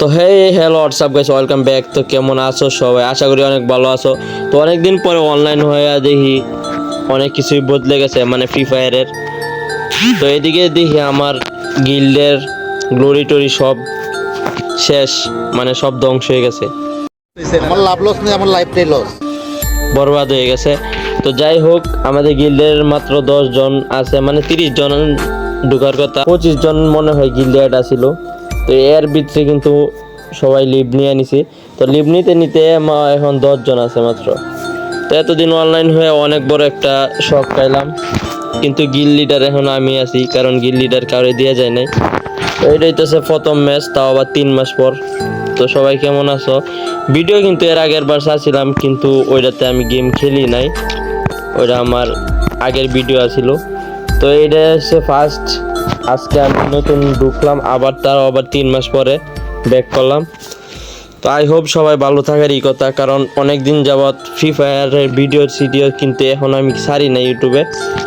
তো hey hello WhatsApp guys welcome back তো কেমন আছো সবাই? আশা করি অনেক ভালো আছো। তো অনেক দিন পরে অনলাইন হয়ে দেখি অনেক কিছুই বদলে গেছে মানে ফ্রি ফায়ারের তো এদিকে দেখি আমার গিল্ডের গ্লোরি টোরি সব শেষ মানে সব ধ্বংস হয়ে গেছে। আমার লাভ লস নেই আমার লাইফটাই লস বরবাদ হয়ে গেছে। তো যাই হোক আমাদের গিল্ডের মাত্র দশ জন আছে মানে তিরিশ জন ঢুকার কথা। পঁচিশ জন মনে হয় গিল্ডে অ্যাড আসিল তো এর ভিতরে কিন্তু সবাই লিভ নিয়ে নিছি। তো লিভ নিতে নিতে এখন দশ জন আছে মাত্র। তো এতদিন অনলাইন হয়ে অনেক বড় একটা শখ পাইলাম। কিন্তু গিল লিডার এখন আমি আছি, কারণ গিল লিডার কাউরে দেওয়া যায় নাই। তো এটাই তো সে প্রথম ম্যাচ তাও আবার তিন মাস পর। তো সবাই কেমন আছো? ভিডিও কিন্তু এর আগের বার চাচ্ছিলাম কিন্তু ওইটাতে আমি গেম খেলি নাই। ওইটা আমার আগের ভিডিও আছিল। তো এটা হচ্ছে ফার্স্ট আজকে আমি নতুন ঢুকলাম, আবার তাও আবার তিন মাস পরে ব্যাক করলাম। তো আই হোপ সবাই ভালো থাকারই কথা, কারণ অনেক দিন যাবৎ ফ্রি ফায়ারের ভিডিও সিডিও কিন্তু এখন আমি ছাড়ি না ইউটিউবে।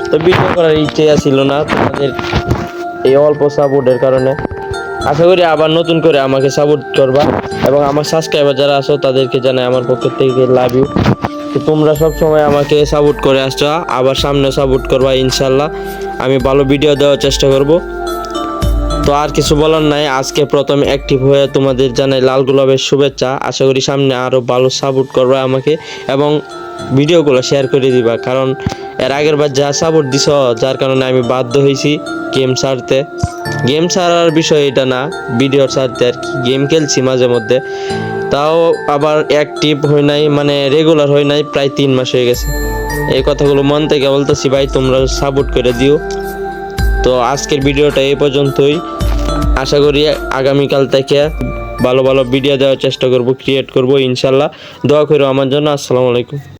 তো ভিডিও করার ইচ্ছে ছিল না তোমাদের এই অল্প সাপোর্টের কারণে। আশা করি আবার নতুন করে আমাকে সাপোর্ট করবা এবং আমার সাবস্ক্রাইবার যারা আছো তাদেরকে জানাই আমার পক্ষ থেকে লাভ ইউ তোমরা সব সময় আমাকে সাপোর্ট করে আসছো, আবার সামনে সাপোর্ট করবা ইনশাল্লাহ। আমি ভালো ভিডিও দেওয়ার চেষ্টা করব। তো আর কিছু বলার নাই, আজকে প্রথম অ্যাক্টিভ হয়ে তোমাদের জানাই লাল গোলাপের শুভেচ্ছা। আশা করি সামনে আরও ভালো সাপোর্ট করবে আমাকে এবং ভিডিওগুলো শেয়ার করে দিবা, কারণ এর আগের বার যা সাপোর্ট দিছ, যার কারণে আমি বাধ্য হয়েছি গেম ছাড়তে। গেম ছাড়ার বিষয় এটা না ভিডিও ছাড়তে আর কি। গেম খেলছি মাঝে মধ্যে। তাও আবার অ্যাক্টিভ হয় নাই মানে রেগুলার হয় নাই, প্রায় তিন মাস হয়ে গেছে। এই কথাগুলো মন থেকে বলতেছি, ভাই, তোমরা সাপোর্ট করে দিও। তো আজকের ভিডিওটা এই পর্যন্তই। আশা করি আগামীকাল থেকে ভালো ভালো ভিডিও দেওয়ার চেষ্টা করব ক্রিয়েট করব, ইনশাল্লাহ। দোয়া করো আমার জন্য, আসসালামু আলাইকুম।